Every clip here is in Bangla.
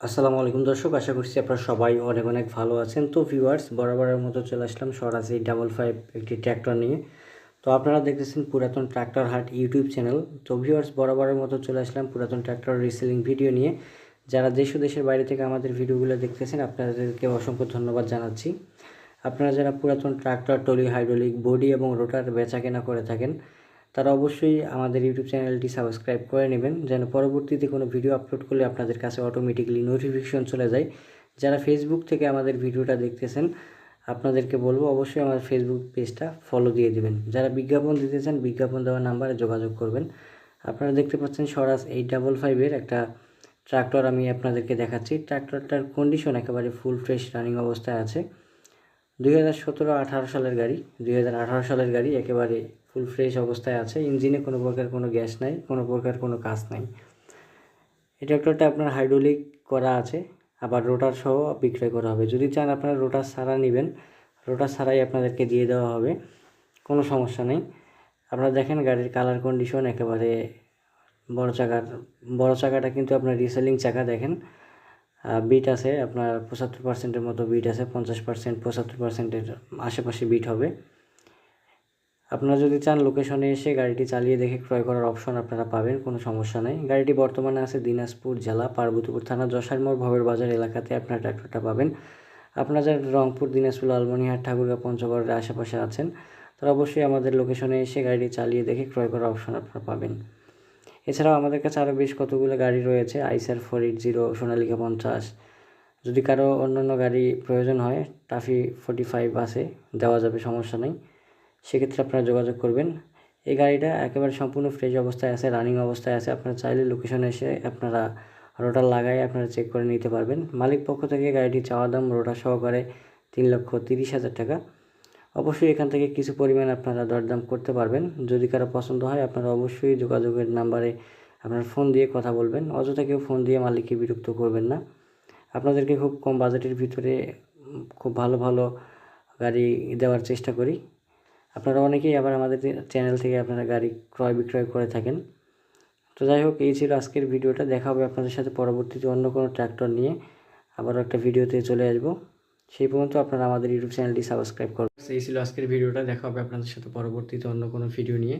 আসসালামু আলাইকুম দর্শক, আশা করছি আপনারা সবাই অনেক অনেক ভালো আছেন। তো ভিউয়ার্স বরাবরের মতো চলে আসলাম সরাসরি ডাবল ফাইভ একটি ট্র্যাক্টর নিয়ে। তো আপনারা দেখতেছেন পুরাতন ট্র্যাক্টর হাট ইউটিউব চ্যানেল তো ভিউয়ার্স বরাবরের মতো চলে আসলাম পুরাতন ট্র্যাক্টর রিসেলিং ভিডিও নিয়ে। যারা দেশ ও দেশের বাইরে থেকে আমাদের ভিডিওগুলো দেখতেছেন, আপনাদেরকে অসংখ্য ধন্যবাদ জানাচ্ছি। আপনারা যারা পুরাতন ট্র্যাক্টর টলি হাইড্রোলিক বডি এবং রোটার বেচা কেনা করে থাকেন তারা অবশ্যই আমাদের ইউটিউব চ্যানেলটি সাবস্ক্রাইব করে নেবেন, যেন পরবর্তীতে কোনো ভিডিও আপলোড করলে আপনাদের কাছে অটোমেটিকলি নোটিফিকেশন চলে যায়। যারা ফেসবুক থেকে আমাদের ভিডিওটা দেখতেছেন, আপনাদেরকে বলব অবশ্যই আমাদের ফেসবুক পেজটা ফলো দিয়ে দিবেন। যারা বিজ্ঞাপন দিতে চান বিজ্ঞাপন দেওয়ার নাম্বারে যোগাযোগ করবেন। আপনারা দেখতে পাচ্ছেন স্বরাজ এইট ডাবল ফাইভের একটা ট্রাক্টর আমি আপনাদেরকে দেখাচ্ছি। ট্রাক্টরটার কন্ডিশন একেবারে ফুল ফ্রেশ রানিং অবস্থায় আছে। দুই হাজার সতেরো আঠারো সালের গাড়ি, দুই হাজার আঠারো সালের গাড়ি একেবারে ফুল ফ্রেশ অবস্থায় আছে, ইঞ্জিনে কোনো প্রকার কোনো গ্যাস নাই, কোনো প্রকার কোনো কাজ নাই। এই ট্র্যাক্টরটা আপনার হাইড্রোলিক করা আছে, আবার রোটার সহ বিক্রয় করা হবে। যদি চান আপনারা রোটার ছাড়া নেবেন রোটার ছাড়াই আপনাদেরকে দিয়ে দেওয়া হবে, কোনো সমস্যা নেই। আপনারা দেখেন গাড়ির কালার কন্ডিশন একেবারে বড় চাকার, বড় চাকাটা কিন্তু আপনার রিসেলিং চাকা দেখেন। বিট আছে, আপনার পঁচাত্তর পার্সেন্টের মতো বিট আছে, পঞ্চাশ পার্সেন্ট পঁচাত্তর পার্সেন্টের আশেপাশে বিট হবে। আপনারা যদি চান লোকেশনে এসে গাড়িটি চালিয়ে দেখে ক্রয় করার অপশন আপনারা পাবেন, কোনো সমস্যা নেই। গাড়িটি বর্তমানে আছে দিনাজপুর জেলা, পার্বতীপুর থানা যশারমোড় ভবের বাজার এলাকাতে আপনারা ট্র্যাক্টরটা পাবেন। আপনারা যারা রংপুর, দিনাজপুর লালমনিহাট ঠাকুরগা, পঞ্চগড়ের আশেপাশে আছেন, তারা অবশ্যই আমাদের লোকেশনে এসে গাড়িটি চালিয়ে দেখে ক্রয় করার অপশন আপনারা পাবেন। এছাড়াও আমাদের কাছে আরও বেশ কতগুলো গাড়ি রয়েছে, আইসার ফোর এইট জিরো, সোনালিকা পঞ্চাশ। যদি কারও অন্যান্য গাড়ি প্রয়োজন হয়, টাফি ফোর্টি ফাইভ আছে, দেওয়া যাবে, সমস্যা নেই। সেক্ষেত্রে আপনারা যোগাযোগ করবেন। এই গাড়িটা একেবারে সম্পূর্ণ ফ্রেশ অবস্থায় আছে রানিং অবস্থায় আছে। আপনারা চাইলে লোকেশনে এসে আপনারা রোটার লাগাই আপনারা চেক করে নিতে পারবেন। মালিক পক্ষ থেকে গাড়িটি চাওয়া দাম রোটার সহকারে তিন লক্ষ তিরিশ হাজার টাকা। অবশ্যই এখান থেকে কিছু পরিমাণ আপনারা দরদাম করতে পারবেন। যদি কারও পছন্দ হয়, আপনারা অবশ্যই যোগাযোগের নাম্বারে আপনারা ফোন দিয়ে কথা বলবেন। অযথা কেউ ফোন দিয়ে মালিককে বিরক্ত করবেন না। আপনাদেরকে খুব কম বাজেটের ভিতরে খুব ভালো ভালো গাড়ি দেওয়ার চেষ্টা করি। আপনারা অনেকেই আবার আমাদের চ্যানেল থেকে আপনারা গাড়ি ক্রয় বিক্রয় করে থাকেন। তো যাই হোক, এই ছিল আজকের ভিডিওটা। দেখা হবে আপনাদের সাথে পরবর্তীতে অন্য কোনো ট্র্যাক্টর নিয়ে আবারও একটা ভিডিওতে চলে আসব। সেই পর্যন্ত আপনারা আমাদের ইউটিউব চ্যানেলটি সাবস্ক্রাইব করবেন এই ছিল আজকের ভিডিওটা। দেখা হবে আপনাদের সাথে পরবর্তীতে অন্য কোনো ভিডিও নিয়ে।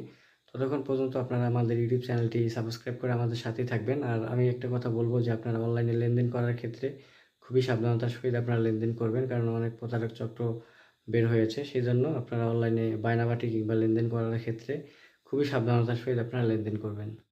ততক্ষণ পর্যন্ত আপনারা আমাদের ইউটিউব চ্যানেলটি সাবস্ক্রাইব করে আমাদের সাথেই থাকবেন। আর আমি একটা কথা বলব যে, আপনারা অনলাইনে লেনদেন করার ক্ষেত্রে খুবই সাবধানতার সহিত আপনারা লেনদেন করবেন। কারণ অনেক প্রতারক চক্র বের হয়েছে। সেই জন্য আপনারা অনলাইনে বায়নাবাটি কিংবা লেনদেন করার ক্ষেত্রে খুবই সাবধানতার সহিত আপনারা লেনদেন করবেন।